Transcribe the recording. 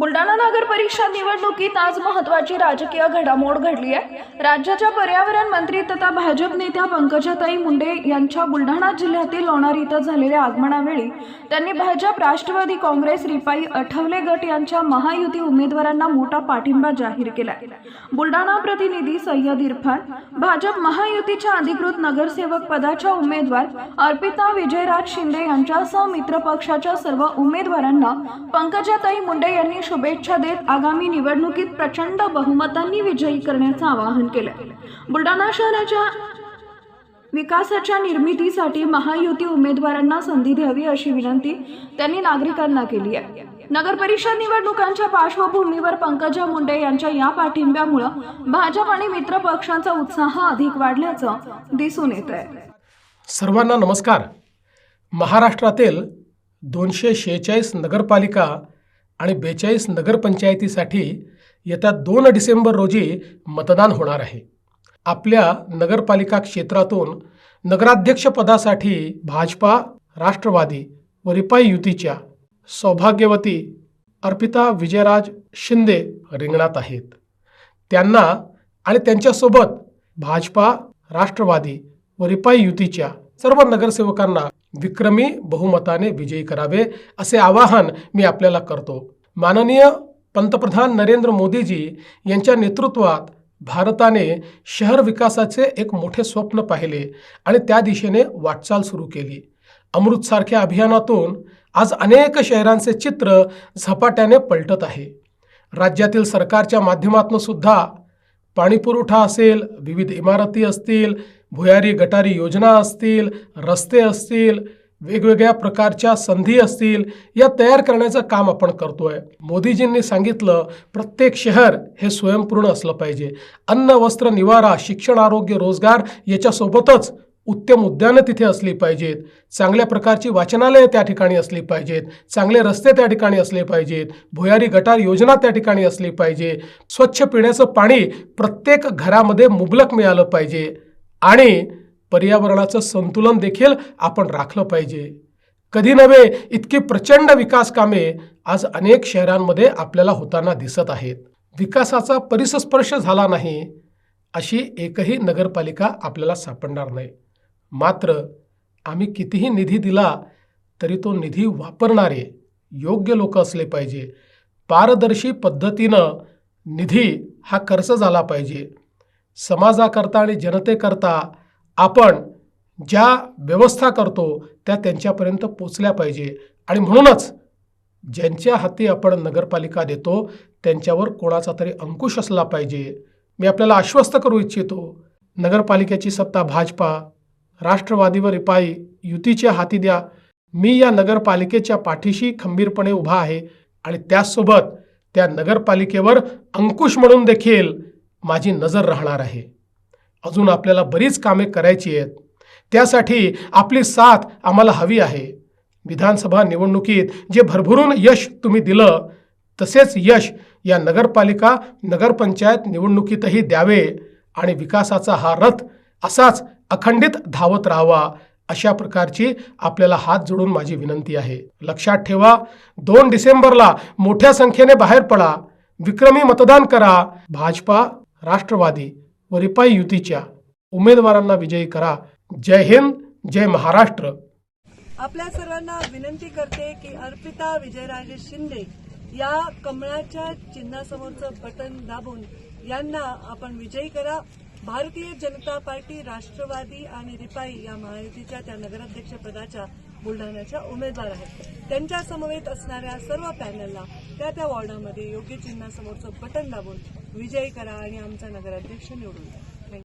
नगर परीक्षा निवडणुकीत आज महत्वाची राजकीय घडामोड घडली आहे. राज्याच्या पर्यावरण मंत्री तथा भाजप नेत्या पंकजाताई मुंडे यांच्या बुलढाणा जिल्ह्यातील लोणार इथं झालेल्या आगमनावेळी त्यांनी भाजप राष्ट्रवादी काँग्रेस रिपाई आठवले गट यांच्या महायुती उमेदवारांना मोठा पाठिंबा जाहीर केला बुलढाणा प्रतिनिधी सय्यद इरफान भाजप महायुतीच्या अधिकृत नगरसेवक पदाच्या उमेदवार अर्पिता विजयराज शिंदे यांच्यासह मित्र पक्षाच्या सर्व उमेदवारांना पंकजाताई मुंडे यांनी शुभेच्छा देत आगामी निवडणुकीत प्रचंड बहुमतांनी विजयी करण्याचं आवाहन केलं बुलढाणा शहराच्या विकासाच्या निर्मितीसाठी महायुती उमेदवारांना संधी द्यावी अशी विनंती त्यांनी नागरिकांना केली आहे. नगर परिषद निवडणुकांच्या पार्श्वभूमीवर पंकजा मुंडे यांच्या या पाठिंब्यामुळं भाजप आणि मित्र पक्षांचा उत्साह अधिक वाढल्याचं दिसून येत आहे सर्वांना नमस्कार. महाराष्ट्रातील दोनशे शेहेचाळीस नगरपालिका आणि बेचाळीस नगरपंचायतीसाठी येत्या दोन डिसेंबर रोजी मतदान होणार आहे. आपल्या नगरपालिका क्षेत्रातून नगराध्यक्षपदासाठी भाजपा राष्ट्रवादी व रिपाई युतीच्या सौभाग्यवती अर्पिता विजयराज शिंदे रिंगणात आहेत. त्यांना आणि त्यांच्यासोबत भाजपा राष्ट्रवादी व रिपाई युतीच्या सर्व नगरसेवकांना विक्रमी बहुमताने विजयी करावे असे आवाहन मी आपल्याला करतो. माननीय पंतप्रधान नरेंद्र मोदीजी यांच्या नेतृत्वात भारताने शहर विकासाचे एक मोठे स्वप्न पाहिले आणि त्या दिशेने वाटचाल सुरू केली. अमृतसारख्या अभियानातून आज अनेक शहरांचे चित्र झपाट्याने पलटत आहे. राज्यातील सरकारच्या माध्यमातून सुद्धा पाणीपुरवठा असेल विविध इमारती असतील भुयारी गटारी योजना असतील रस्ते असतील वेगवेगळ्या प्रकारच्या संधी असतील या तयार करण्याचं काम आपण करतोय. मोदीजींनी सांगितलं प्रत्येक शहर हे स्वयंपूर्ण असलं पाहिजे. अन्न वस्त्र निवारा शिक्षण आरोग्य रोजगार याच्यासोबतच उत्तम उद्यानं तिथे असली पाहिजेत. चांगल्या प्रकारची वाचनालयं त्या ठिकाणी असली पाहिजेत. चांगले रस्ते त्या ठिकाणी असले पाहिजेत. भुयारी गटार योजना त्या ठिकाणी असली पाहिजे. स्वच्छ पिण्याचं पाणी प्रत्येक घरामध्ये मुबलक मिळालं पाहिजे. आणि पर्यावरणाचं संतुलन देखील आपण राखलं पाहिजे. कधी नव्हे इतकी प्रचंड विकास कामे आज अनेक शहरांमध्ये आपल्याला होताना दिसत आहेत. विकासाचा परिसस्पर्श झाला नाही अशी एकही नगरपालिका आपल्याला सापडणार नाही. मात्र आम्ही कितीही निधी दिला तरी तो निधी वापरणारे योग्य लोक असले पाहिजे. पारदर्शी पद्धतीनं निधी हा खर्च झाला पाहिजे. समाजाकरता आणि जनतेकरता आपण ज्या व्यवस्था करतो त्या त्यांच्यापर्यंत पोचल्या पाहिजे. आणि म्हणूनच ज्यांच्या हाती आपण नगरपालिका देतो त्यांच्यावर कोणाचा तरी अंकुश असला पाहिजे. मी आपल्याला आश्वस्त करू इच्छितो नगरपालिकेची सत्ता भाजपा राष्ट्रवादी व रिपाई युतीच्या हाती द्या. मी या नगरपालिकेच्या पाठीशी खंबीरपणे उभा आहे आणि त्याचसोबत त्या नगरपालिकेवर अंकुश म्हणून देखील माझी नजर राहणार आहे. अजून आपल्याला बरीच कामे करायची आहेत. त्यासाठी आपली साथ आम्हाला हवी आहे. विधानसभा निवडणुकीत जे भरभरून यश तुम्ही दिलं तसेच यश या नगरपालिका नगरपंचायत निवडणुकीतही द्यावे आणि विकासाचा हा रथ असाच अखंडित धावत राहावा अशा प्रकारची आपल्याला हात जोडून माझी विनंती आहे. लक्षात ठेवा दोन डिसेंबरला मोठ्या संख्येने बाहेर पडा. विक्रमी मतदान करा. भाजपा राष्ट्रवादी व रिपाई युतीच्या उमेदवारांना विजयी करा. जय हिंद जय महाराष्ट्र. आपल्या सर्वांना विनंती करते की अर्पिता विजयराजे शिंदे या कमळाच्या चिन्हासमोरचं बटन दाबून यांना आपण विजयी करा. भारतीय जनता पार्टी राष्ट्रवादी आणि रिपाई या महायुतीच्या त्या नगराध्यक्ष पदाच्या बुलढाण्याच्या उमेदवार आहेत. त्यांच्या समवेत असणाऱ्या सर्व पॅनलला त्या त्या वॉर्डामध्ये योग्य चिन्हासमोरचं बटन दाबून विजयी करा आणि आमचा नगराध्यक्ष निवडून द्या.